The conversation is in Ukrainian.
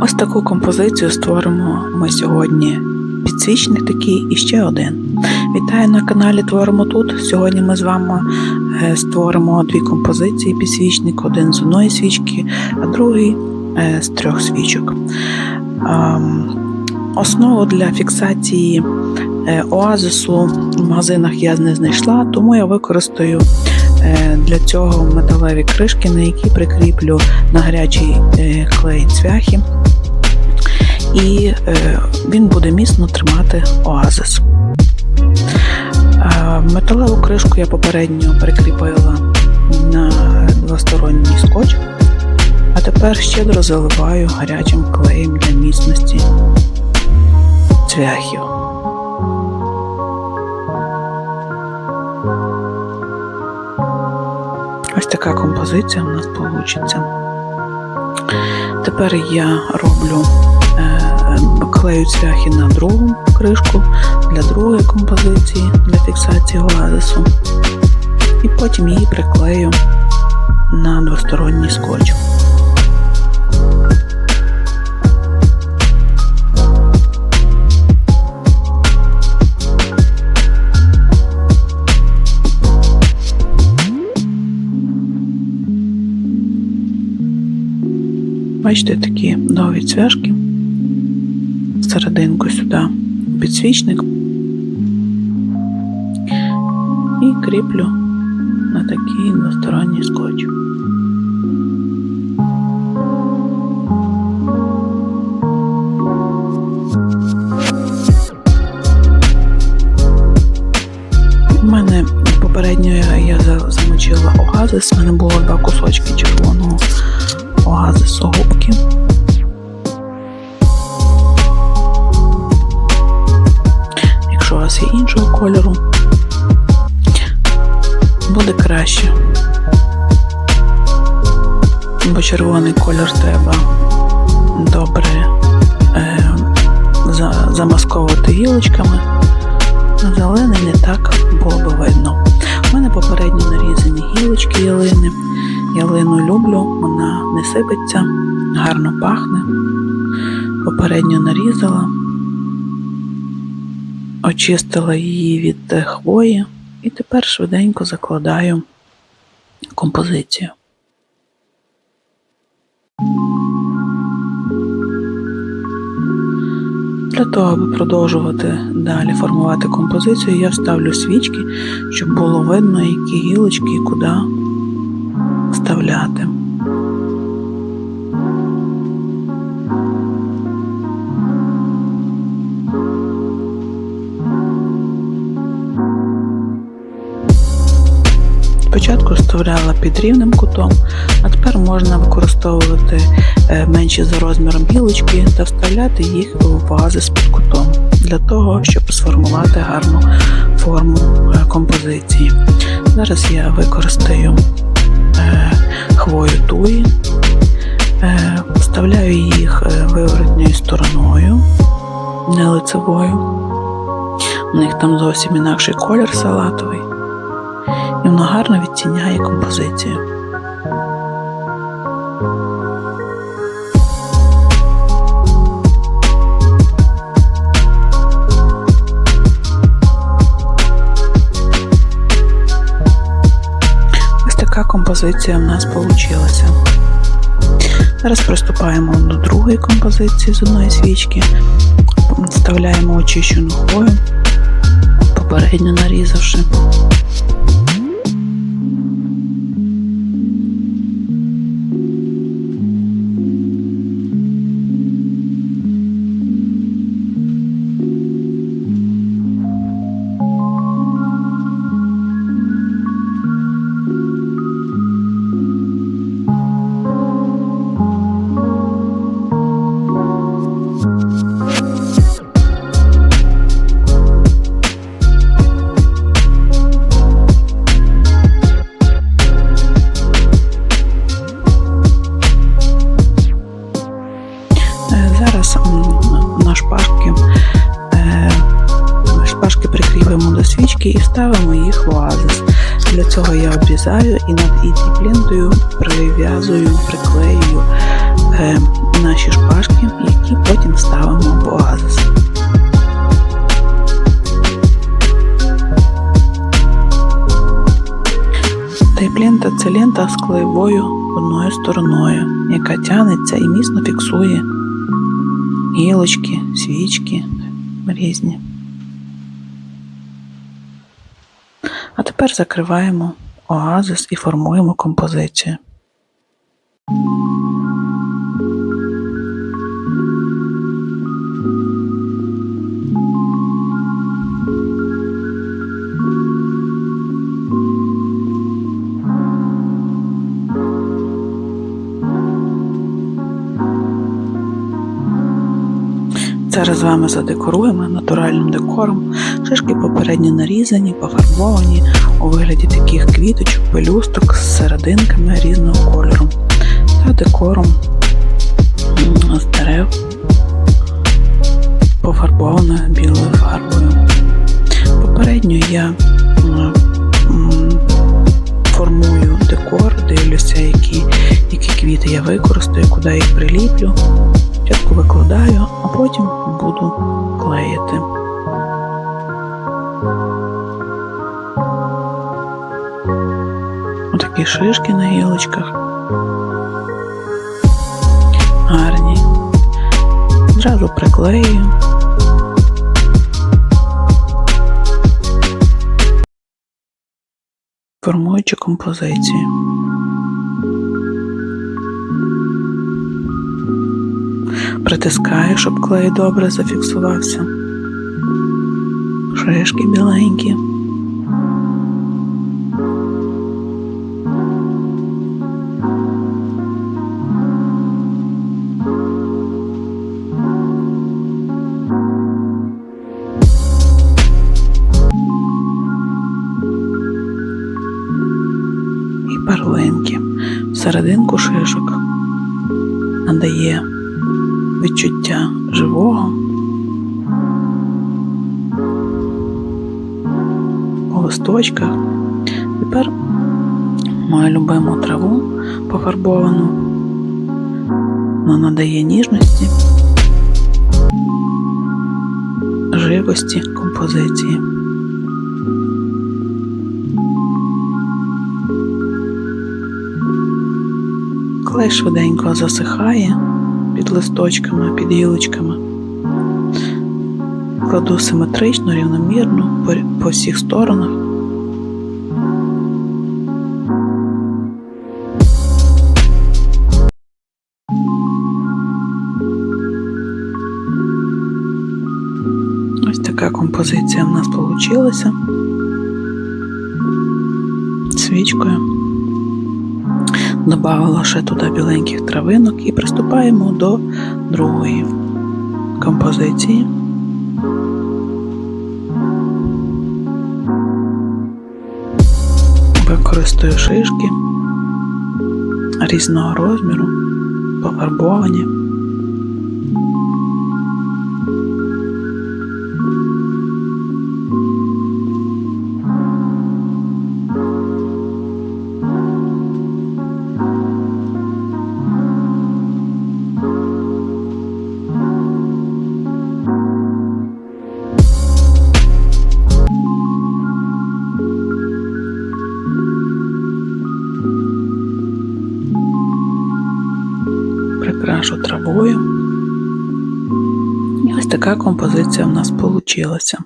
Ось таку композицію створимо ми сьогодні. Підсвічник такий і ще один. Вітаю на каналі Творимо тут. Сьогодні ми з вами е, створимо дві композиції підсвічник, один з одної свічки, а другий е, з трьох свічок. Ем, Основу для фіксації е, оазису в магазинах я не знайшла, тому я використаю для цього металеві кришки, на які прикріплю на гарячий е, клей цвяхи, і е, він буде міцно тримати оазис. Е, Металеву кришку я попередньо прикріпила на двосторонній скотч, а тепер щедро заливаю гарячим клеєм для міцності цвяхів. Така композиція у нас вийде. Тепер я роблю е, клею цвяхи на другу кришку для другої композиції для фіксації оазису. І потім її приклею на двосторонній скотч. Бачите, такі довгі цвяшки, серединку сюди підсвічник і кріплю на такий двосторонній скотч. У мене попередньо я за- замочила оазис, в мене було червоний треба добре е, за- замасковувати гілочками, зелений не так було би видно. У мене попередньо нарізані гілочки ялини. Ялину люблю, вона не сипеться, гарно пахне. Попередньо нарізала, очистила її від хвої і тепер швиденько закладаю композицію. Для того, аби продовжувати далі формувати композицію, я вставлю свічки, щоб було видно, які гілочки і куди вставляти. Спочатку вставляла під рівним кутом, а тепер можна використовувати е, менші за розміром гілочки та вставляти їх у вази з під кутом для того, щоб сформувати гарну форму е, композиції. Зараз я використаю е, хвою туї, вставляю їх виворотньою стороною, не лицевою. У них там зовсім інакший колір салатовий, воно гарно відтіняє композицію. Така композиція в нас вийшла. Зараз приступаємо до другої композиції з одної свічки. Вставляємо очищену хвою, попередньо нарізавши. Шпажки прикріпимо до свічки і вставимо їх в оазис. Для цього я обрізаю і над іті плінтою прив'язую, приклеюю е, наші шпажки, які потім ставимо в оазис. Тейп-лента це лента з клеєвою одною стороною, яка тягнеться і міцно фіксує гілочки, свічки різні. А тепер закриваємо оазис і формуємо композицію. Зараз з вами задекоруємо натуральним декором. Шишки попередньо нарізані, пофарбовані у вигляді таких квіточок, пелюсток з серединками різного кольору та декором з дерев, пофарбованою білою фарбою. Попередньо я формую декор, дивлюся, які, які квіти я використаю, куди їх приліплю. Спочатку викладаю, а потім Отакі шишки на гілочках. Гарні. Зразу приклею. Формуючи композицію. Притискаю, щоб клей добре зафіксувався. Шишки біленькі. Перлинки. Серединку шишок надає відчуття живого. У листочках. Тепер мою любиму траву пофарбовану. Вона надає ніжності, живості композиції. Клей швиденько засихає під листочками, під гілочками. Кладу симетрично, рівномірно по, всіх сторонах. Ось така композиція в нас вийшла. Свічкою. Добавила ще туди біленьких травинок і приступаємо до другої композиції. Використаю шишки різного розміру, пофарбовані. Прикрашу травою. І ось така композиція в нас вийшла.